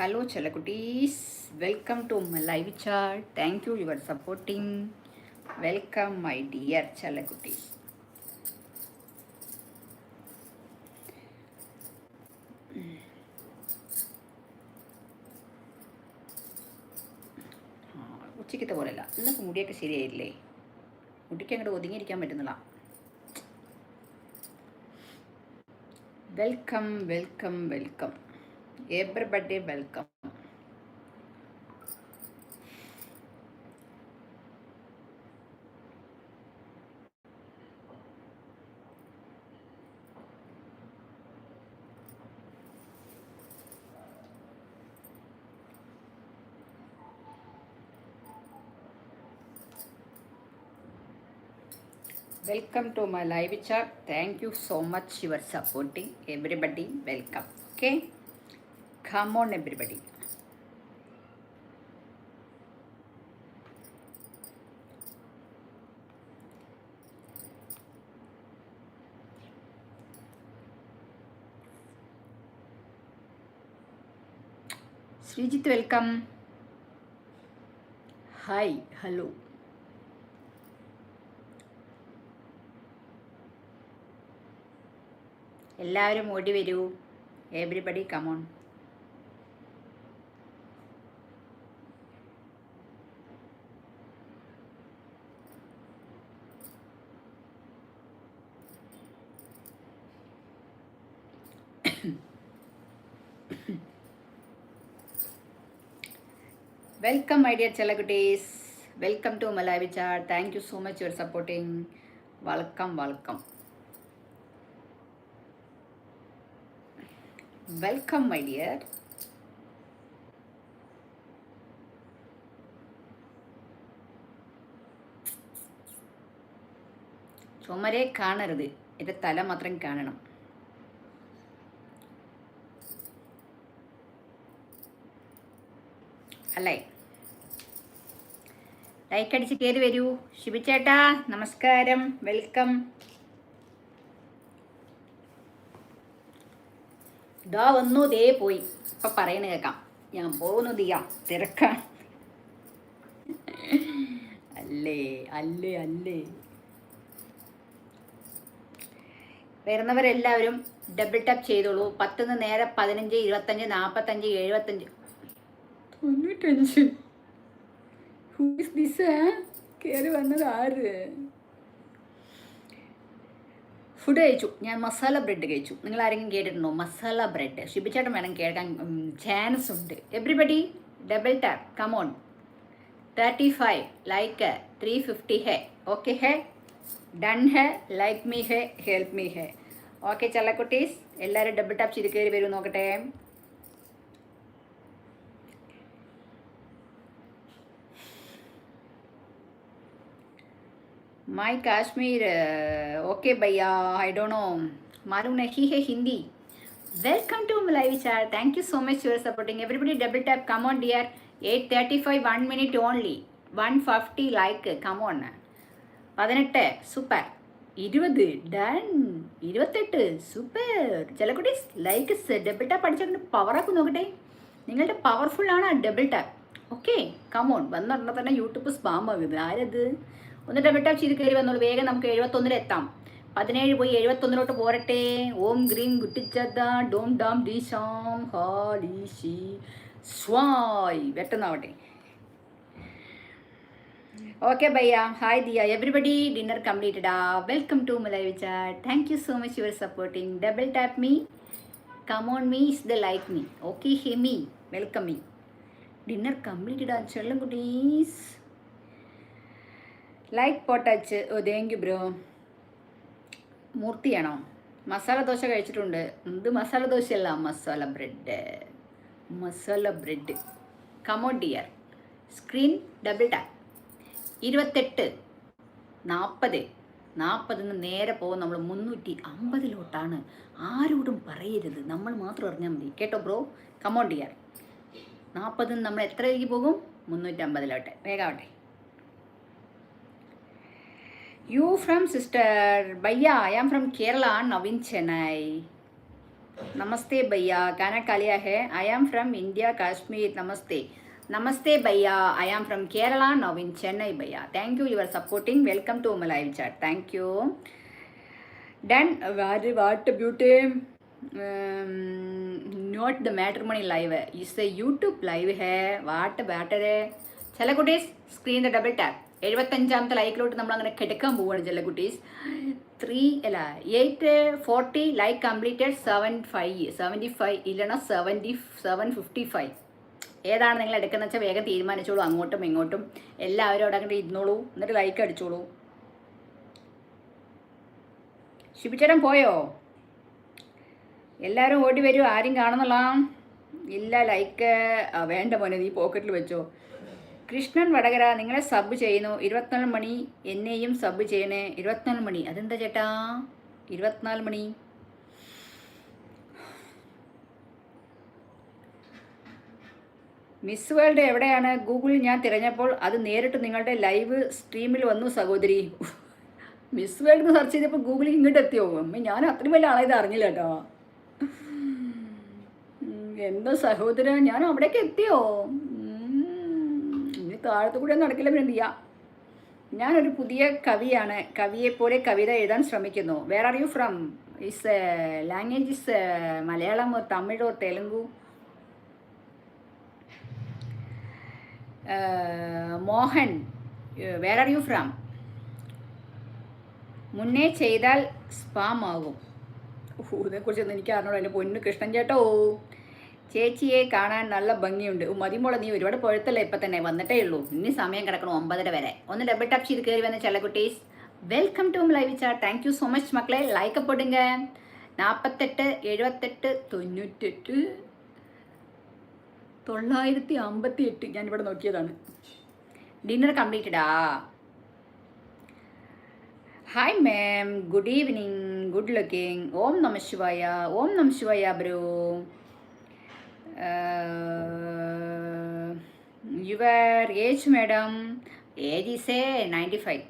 Hello ചെല കുട്ടീസ് welcome to my live chat thank you your supporting welcome my dear ചെല കുട്ടി ഉച്ചയ്ക്കത്തെ പോലെയല്ല. ഇന്നൊക്കെ മുടിയൊക്കെ ശരിയായില്ലേ? മുടിക്ക് അങ്ങോട്ട് ഒതുങ്ങിയിരിക്കാൻ പറ്റുന്നില്ല. Welcome welcome welcome everybody welcome. Welcome to my live chat. Thank you so much you are supporting. Everybody welcome. Okay? Come on everybody. Sreejith welcome hi hello എല്ലാവരും ഓടി വരൂ. Everybody come on welcome my dear ചെല്ലക്കുട്ടീസ് welcome to my live chat thank you so much your supporting welcome welcome welcome my dear ചുമരെ കാണരുത്. എന്റെ തല മാത്രം കാണണം. അല്ലേ? Like അടിച്ച് കയറി വരൂ. ശിബിച്ചേട്ടാ നമസ്കാരം. വെൽക്കം. ഇതാ വന്നു ദേ പോയി. ഇപ്പൊ പറയുന്നു കേൾക്കാം ഞാൻ പോകുന്നു ദിയ. തിരക്കാൻ അല്ലേ അല്ലേ അല്ലേ. വരുന്നവരെല്ലാവരും ഡബിൾ ടാപ്പ് ചെയ്തോളൂ. പത്തുനിന്ന് നേരെ പതിനഞ്ച് ഇരുപത്തഞ്ച് നാൽപ്പത്തഞ്ച് എഴുപത്തഞ്ച്. തൊണ്ണൂറ്റഞ്ച്. ഫുഡ് കഴിച്ചു. ഞാൻ മസാല ബ്രെഡ് കഴിച്ചു. നിങ്ങൾ ആരെങ്കിലും കേട്ടിട്ടുണ്ടോ? മസാല ബ്രെഡ്. ശിബിച്ചേട്ടൻ വേണം കേൾക്കാൻ. ചാൻസ് ഉണ്ട്. Everybody double tap come on thirty five like three fifty hey okay hey done hey like me hey help me hey okay ചള്ളക്കുട്ടീസ് എല്ലാവരും ഡബിൾ ടാപ്പ് ചെയ്ത് വരും നോക്കട്ടെ. माय कश्मीर ओके भैया आई डोंट नो मालूम नहीं है Hindi welcome to live chat thank you so much your supporting everybody double tap come on dear 835 1 minute only 150 like come on പതിനെട്ട് super ഇരുപത് ഡൺ ഇരുപത്തെട്ട് സൂപ്പർ ചില കുട്ടീസ് ലൈക്ക് ഡബിൾ ടാപ്പ് അടിച്ചിട്ട് പവറാക്കി നോക്കട്ടെ നിങ്ങളുടെ പവർഫുള്ളാണ് ആ ഡബിൾ ടാപ്പ് ഓക്കെ കമോൺ വന്നിട്ടുണ്ടെങ്കിൽ തന്നെ യൂട്യൂബ് സ്പാം ആകുന്നത് ആരത് ഒന്ന് ഡബിൾ ടാപ്പ് ചെയ്ത് കയറി വന്നോളൂ. വേഗം നമുക്ക് എഴുപത്തൊന്നിലെത്താം പതിനേഴ് പോയി എഴുപത്തൊന്നിലോട്ട് പോരട്ടെ. ഓം ഗ്രീം ഗുട്ടിച്ചത ഡോം ഡാം ഡീശാം സ്വായ്. വെട്ടെന്നാവട്ടെ. Okay ഭയ്യ hi Diya. Everybody dinner completed ah welcome to my live chat thank you so much your supporting double tap me come on me is the like me okay hey me welcome me dinner completed ah ചെള്ളം കുട്ടീസ് like പൊട്ടച്ച് oh thank you bro മൂർത്തിയാണോ? മസാല ദോശ കഴിച്ചിട്ടുണ്ട്. ഇത് masala ദോശയല്ല? Masala bread masala bread come on dear screen double tap ഇരുപത്തെട്ട് നാൽപ്പത് നാൽപ്പതിൽ നിന്ന് നേരെ പോകും നമ്മൾ മുന്നൂറ്റി അമ്പതിലോട്ടാണ്. ആരോടും പറയരുത്. നമ്മൾ മാത്രം അറിഞ്ഞാൽ മതി. കേട്ടോ ബ്രോ? കമോൺ ഡിയർ നാൽപ്പതിൽ നമ്മൾ എത്രയിലേക്ക് പോകും? മുന്നൂറ്റമ്പതിലോട്ടെ വേഗാവട്ടെ यू फ्रम सिस्टर भैया ऐम फ्रम केरला नवीन चेन्नई नमस्ते भैया कैना कालिया है I am from India Kashmir नमस्ते नमस्ते भैया I am from Kerala Naveen Chennai भैया thank you your supporting welcome to um live chat thank you done very what beauty not the matter money live is YouTube live है what better है चल कुटी screen the double tap എഴുപത്തഞ്ചാമത്തെ ലൈക്കിലോട്ട് നമ്മൾ അങ്ങനെ കിടക്കാൻ പോവുകയാണ് ചില കുട്ടീസ്. ത്രീ അല്ല eight forty like completed seven five seventy five ഇല്ലണ seventy seven fifty five ഏതാണ് നിങ്ങൾ എടുക്കുന്നത് വെച്ചാൽ വേഗം തീരുമാനിച്ചോളൂ അങ്ങോട്ടും ഇങ്ങോട്ടും. എല്ലാവരും അവിടെ അങ്ങോട്ട് ഇരുന്നോളൂ എന്നിട്ട് ലൈക്ക് അടിച്ചോളൂ. ശിബിച്ചേട്ടൻ പോയോ? എല്ലാവരും ഓടി വരും ആരും കാണുന്നുള്ള ഇല്ല ലൈക്ക് വേണ്ട മോനെ നീ പോക്കറ്റിൽ വെച്ചോ. കൃഷ്ണൻ വടകര നിങ്ങളെ സബ് ചെയ്യുന്നു. ഇരുപത്തിനാല് മണി എന്നെയും സബ് ചെയ്യണേ. ഇരുപത്തിനാല് മണി. അതെന്താ ചേട്ടാ? ഇരുപത്തിനാല് മണി. മിസ് വേൾഡ് എവിടെയാണ്? ഗൂഗിളിൽ ഞാൻ തിരഞ്ഞപ്പോൾ അത് നേരിട്ട് നിങ്ങളുടെ ലൈവ് സ്ട്രീമിൽ വന്നു സഹോദരി. മിസ് വേൾഡ് എന്ന് സെർച്ച് ചെയ്തപ്പോൾ ഗൂഗിളിൽ ഇങ്ങോട്ട് എത്തിയോ? അമ്മ ഞാൻ അത്രയും വലിയ ആളെ ഇത് അറിഞ്ഞില്ല കേട്ടോ. എന്താ സഹോദര? ഞാൻ അവിടേക്ക് എത്തിയോ? താഴത്തു കൂടെ നടക്കില്ല പിന്നെ എന്ത് ചെയ്യാം? ഞാനൊരു പുതിയ കവിയാണ്. കവിയെ കവിയെപ്പോലെ കവിത എഴുതാൻ ശ്രമിക്കുന്നു. Where are you from is language is Malayalam തമിഴോ Telugu? Mohan where are you from മുന്നേ ചെയ്താൽ സ്പാം ആകും. ഇതിനെക്കുറിച്ചൊന്നും എനിക്ക് അറിഞ്ഞോളൂ എന്റെ പൊന്നു കൃഷ്ണൻ ചേട്ടോ. ചേച്ചിയെ കാണാൻ നല്ല ഭംഗിയുണ്ട്. മതിമോളെ നീ ഒരുപാട് പുഴത്തല്ലേ ഇപ്പം തന്നെ? വന്നിട്ടേ ഉള്ളൂ. ഇനി സമയം കിടക്കണം ഒമ്പതര വരെ. ഒന്ന് ഡബിൾ ടാപ്പ് ചെയ്ത് കയറി വന്ന ചില കുട്ടീസ് welcome to live chat thank you so much മക്കളെ ലൈക്ക് പൊടുങ്ക നാൽപ്പത്തെട്ട് എഴുപത്തെട്ട് തൊണ്ണൂറ്റെട്ട് തൊള്ളായിരത്തി അമ്പത്തി എട്ട് ഞാനിവിടെ നോക്കിയതാണ്. Dinner കംപ്ലീറ്റഡാ hi ma'am good evening good looking ഓം നമ ശിവായ. ഓം നമ ശിവായ bro. Your age madam age a ninety five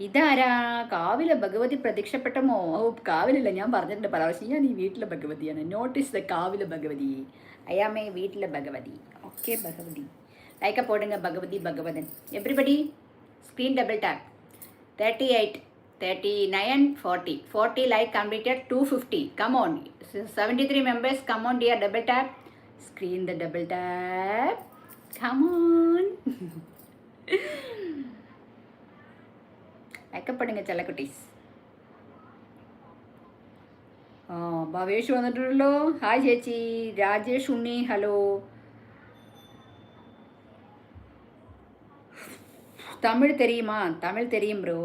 ഇതാരാ? കാവിലെ ഭഗവതി പ്രത്യക്ഷപ്പെട്ടമോ ഓ കാവിലല്ല ഞാൻ പറഞ്ഞിട്ടുണ്ട് പല പ്രാവശ്യം. ഞാൻ ഈ വീട്ടിലെ ഭഗവതിയാണ്. നോട്ടീസ് ദ കാവിലെ ഭഗവതി. അയാമേ വീട്ടിലെ ഭഗവതി. ഓക്കെ ഭഗവതി. ലൈക്ക പോടുങ്ക Bhagavathi ഭഗവതൻ. Everybody screen double tap thirty eight thirty nine forty forty like completed two fifty come on seventy three members come on dear double tap screen the double tap come on അയക്കപ്പെടുங்க ചില കുട്ടീസ് ആ ഭവേഷ് വന്നിട്ടുണ്ടല്ലോ hi ചേച്ചി Rajesh Unni hello Tamil തെരിയുമാ തമിഴ് തെരിയും bro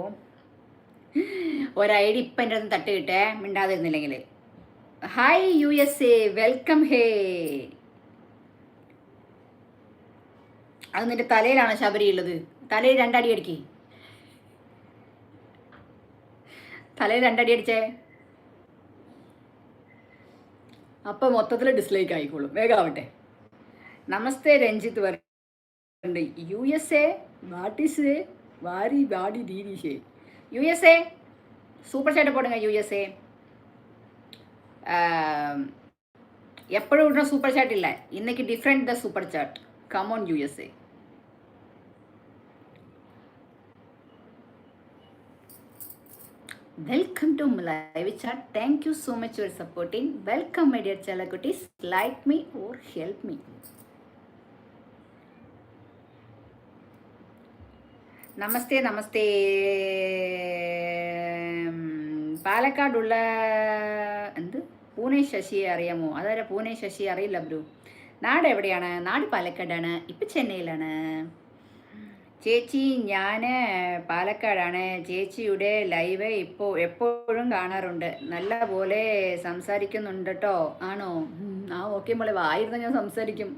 ഒരു I D ഇപ്പം എന്റെ അടുത്ത് തട്ട് കിട്ടേ മിണ്ടാതിരുന്നില്ലെങ്കിൽ hi U S A welcome hey അത് നിന്റെ തലയിലാണ് ശബരി ഉള്ളത്? തലയിൽ രണ്ടടി അടിക്ക്. തലയിൽ രണ്ടടി അടിച്ചേ. അപ്പം മൊത്തത്തിൽ ഡിസ്ലൈക്ക് ആയിക്കോളും. വേഗം ആവട്ടെ. നമസ്തേ രഞ്ജിത്ത് പറയുന്നുണ്ട് U S A what is a വാരി വാടി ദീദീഷേ U S A super chat പോടുങ്ങ U S A എപ്പോഴും ഇടുന്ന സൂപ്പർ ചാറ്റ് ഇല്ല. ഇന്നേക്ക് different the super chat come on U S A Welcome to my live chat. Thank you so much for supporting. Welcome, my dear Chalakutis. Like me or help me. നമസ്തേ നമസ്തേ ഉം, പാലക്കാടുള്ള എന്ത് പൂനെ ശശിയെ അറിയാമോ അതാരാ പൂനെ ശശി അറിയില്ല bro നാട് എവിടെയാണ് നാട് പാലക്കാടാണ് ഇപ്പം ചെന്നൈയിലാണ് ചേച്ചി ഞാൻ പാലക്കാടാണ്. ചേച്ചിയുടെ ലൈവ് ഇപ്പോൾ എപ്പോഴും കാണാറുണ്ട്. നല്ല പോലെ സംസാരിക്കുന്നുണ്ട് കേട്ടോ ആണോ ആ ഓക്കെ മോളെ വായിരുന്ന ഞാൻ സംസാരിക്കും.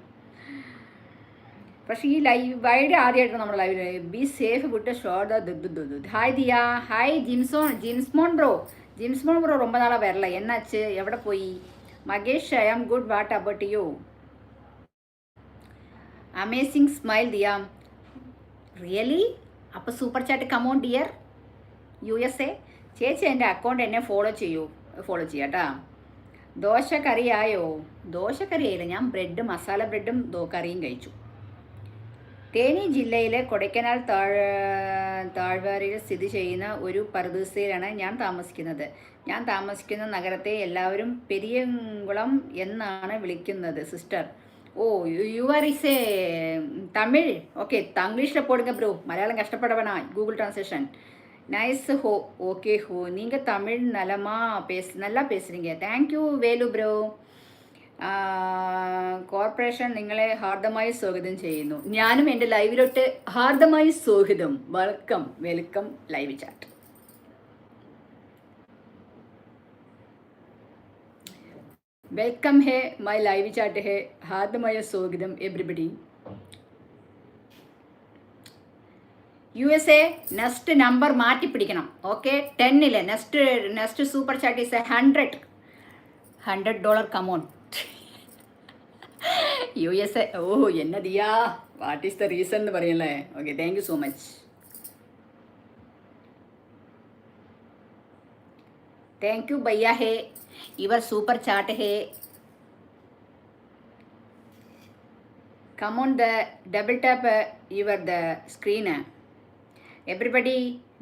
പക്ഷേ ഈ ലൈവ് വൈഡ് ആദ്യമായിട്ട് നമ്മുടെ ലൈവിൽ ബി സേഫ് വിട്ട് short hi Diya. Hi Jimson Jimsmon bro. Jimsmon bro ரொம்ப നാളെ വരല. എന്നാച്ച്? എവിടെ പോയി? Makesh I am good what about you amazing smile ദിയാം. Really അപ്പോൾ super chat come on dear U S A ചേച്ചി എന്റെ അക്കൗണ്ട് എന്നെ ഫോളോ ചെയ്യൂ ഫോളോ ചെയ്യാം കേട്ടോ ദോശക്കറിയായോ? ദോശക്കറിയായില്ല ഞാൻ ബ്രെഡ് മസാല ബ്രെഡും കറിയും കഴിച്ചു. തേനി ജില്ലയിലെ കൊടൈക്കനാൽ താഴ് താഴ്വാരയിൽ സ്ഥിതി ചെയ്യുന്ന ഒരു പരദൂസയിലാണ് ഞാൻ താമസിക്കുന്നത്. ഞാൻ താമസിക്കുന്ന നഗരത്തെ എല്ലാവരും പെരിയംകുളം എന്നാണ് വിളിക്കുന്നത് sister oh you are is a Tamil okay തംഗ്ലീഷിൽ പോടുങ്ക ബ്രോ മലയാളം കഷ്ടപ്പെടവനാ ഗൂഗിൾ ട്രാൻസ്ലേഷൻ നൈസ് ഹോ ഓക്കെ ഹോ നിങ്ങൾ തമിഴ് നല്ലമാ പേസ് നല്ലാ പേസുറീങ്ക thank you Velu bro corporation നിങ്ങളെ ഹാർദമായി സ്വാഗതം ചെയ്യുന്നു. ഞാനും എന്റെ ലൈവിലോട്ട് ഹാർദമായി സ്വാഗതം. Welcome welcome live chat welcome hey my live chat hey ഹാർദമായ സ്വാഗതം everybody U S A next number മാറ്റി പിടിക്കണം okay ടെന്നിൽ next next super chat is a hundred hundred dollar come on U S A oh എന്നതിയാ what is the reason എന്ന് പറയല്ലേ? Okay thank you so much thank you भैया hey. ഇവർ super chat hey come on the double tap uh, your the screen. Everybody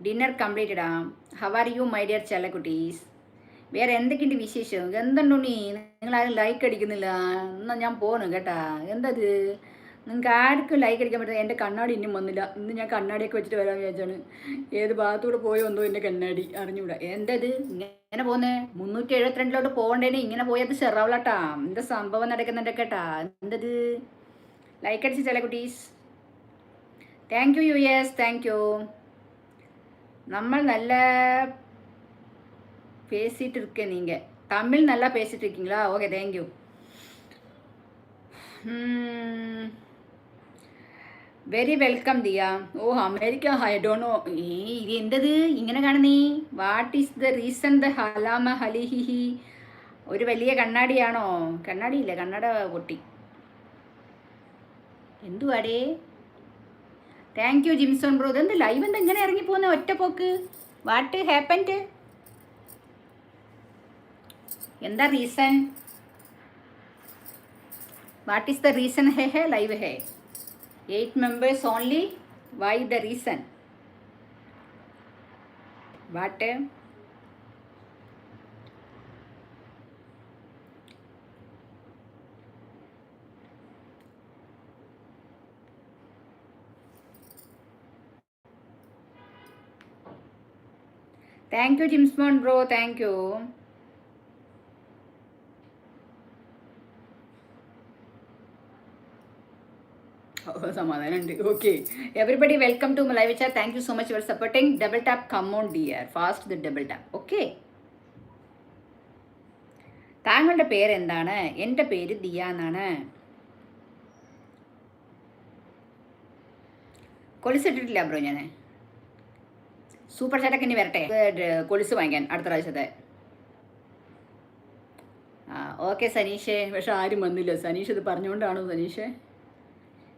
dinner completed ah how are you my dear ചെല്ലക്കുട്ടീസ് വേറെ എന്തൊക്കെയുണ്ട് വിശേഷം എന്തുണ്ടോ നീ നിങ്ങളാരും like അടിക്കുന്നില്ല എന്നാൽ ഞാൻ പോകണം കേട്ടാ എന്തത് നിങ്ങൾക്ക് ആർക്കും ലൈക്ക് അടിക്കാൻ പറ്റില്ല എൻ്റെ കണ്ണാടി ഇന്നും വന്നില്ല ഇന്ന് ഞാൻ കണ്ണാടിയൊക്കെ വെച്ചിട്ട് വരാൻ വിചാരിച്ചാണ് ഏത് ഭാഗത്തൂടെ പോയോ എന്തോ എൻ്റെ കണ്ണാടി അറിഞ്ഞൂടാ എന്തത് ഇങ്ങനെ പോന്നേ മുന്നൂറ്റി എഴുപത്തിരണ്ടിലോട്ട് പോകണ്ടേനെ ഇങ്ങനെ പോയത് ചെറാവളട്ടാ എന്താ സംഭവം നടക്കുന്നുണ്ട് കേട്ടാ എന്തത് ലൈക്ക് അടിച്ച് ചില കുട്ടീസ് thank you you yes thank you നമ്മൾ நல்ல பேசிட்டு இருக்க நீங்கள் தமிழ் நல்லா பேசிட்டு இருக்கீங்களா okay thank you very welcome Diya oh America I don't know ഈ ഇത് എന്തത് ഇങ്ങനെ കാണുന്നേ. What is the reason the ഹലാമ ഹലിഹിഹി ഒരു വലിയ കണ്ണാടിയാണോ? കണ്ണാടിയില്ല കണ്ണട പൊട്ടി. എന്തുവാടേ? താങ്ക് യു ജിംസോൺ ബ്രോ ഇതെന്ത് ലൈവ് എന്താ ഇങ്ങനെ ഇറങ്ങിപ്പോകുന്ന? ഒറ്റ പോക്ക്. വാട്ട് ഹാപ്പൻഡ് എന്താ reason what is the reason hey hey live hey. 8 members only. Why the reason? What? Thank you, Jim Smart Bro. Thank you. സമാധാനമുണ്ട്. Okay everybody welcome to live chat thank you so much your supporting double tap come on dear fast the double tap okay താങ്കളുടെ പേര് എന്താണ് എന്റെ പേര് ദിയ എന്നാണ്. കൊലുസിട്ടിട്ടില്ല bro ഞാൻ super ചാറ്റൊക്കെ ഇനി വരട്ടെ. കൊലുസ് വാങ്ങിക്കാൻ അടുത്ത പ്രാവശ്യത്തെ. ഓക്കെ സനീഷേ. പക്ഷെ ആരും വന്നില്ല. സനീഷ് ഇത് പറഞ്ഞുകൊണ്ടാണോ സനീഷേ?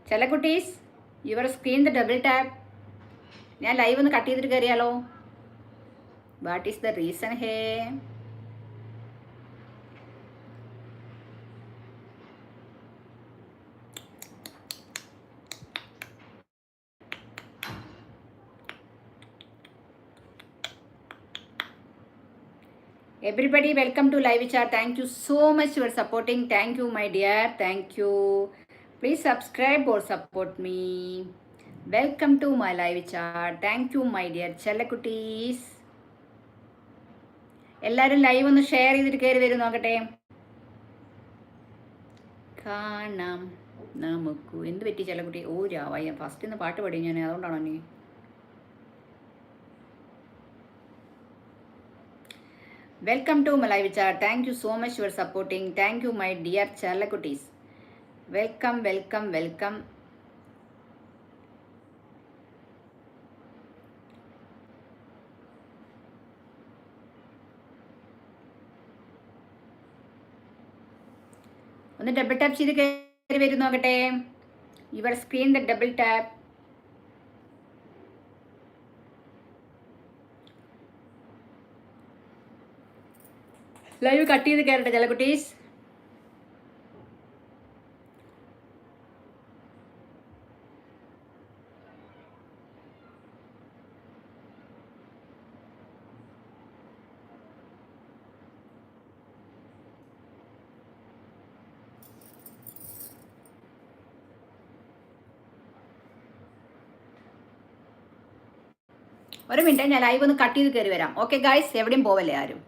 ചില കുട്ടീസ് your screen the double tap ഞാൻ ലൈവ് ഒന്ന് കട്ട് ചെയ്തിട്ട് കയറിയാലോ what is the reason hey everybody welcome to live chat thank you so much for supporting thank you my dear thank you please subscribe or support me welcome to my live chat thank you my dear ചെല്ലക്കുട്ടീസ് എല്ലാവരും live ഒന്ന് share ചെയ്തിട്ട് കയറി വരും നോക്കട്ടെ. കാണാം നമുക്ക്. എന്ത് പറ്റി ചെല്ലക്കുട്ടി ഓ രാവായ ഫസ്റ്റ് ഇന്ന് പാട്ട് പാടി ഞാൻ? അതുകൊണ്ടാണോ നീ? Welcome to my live chat thank you so much your supporting thank you my dear ചർലക്കുട്ടീസ് welcome welcome welcome ഒന്ന് ഡബിൾ ടാപ്പ് ചെയ്ത് കയറി വരും നോക്കട്ടെ. Your screen the double tap live cut ചെയ്ത് കയറട്ടെ ചില കുട്ടീസ്. ഒരു മിനിറ്റ് ഞാൻ ലൈവ് ഒന്ന് കട്ട് ചെയ്ത് കയറി വരാം. ഓക്കെ ഗായ്സ് എവിടെയും പോവല്ലേ ആരും?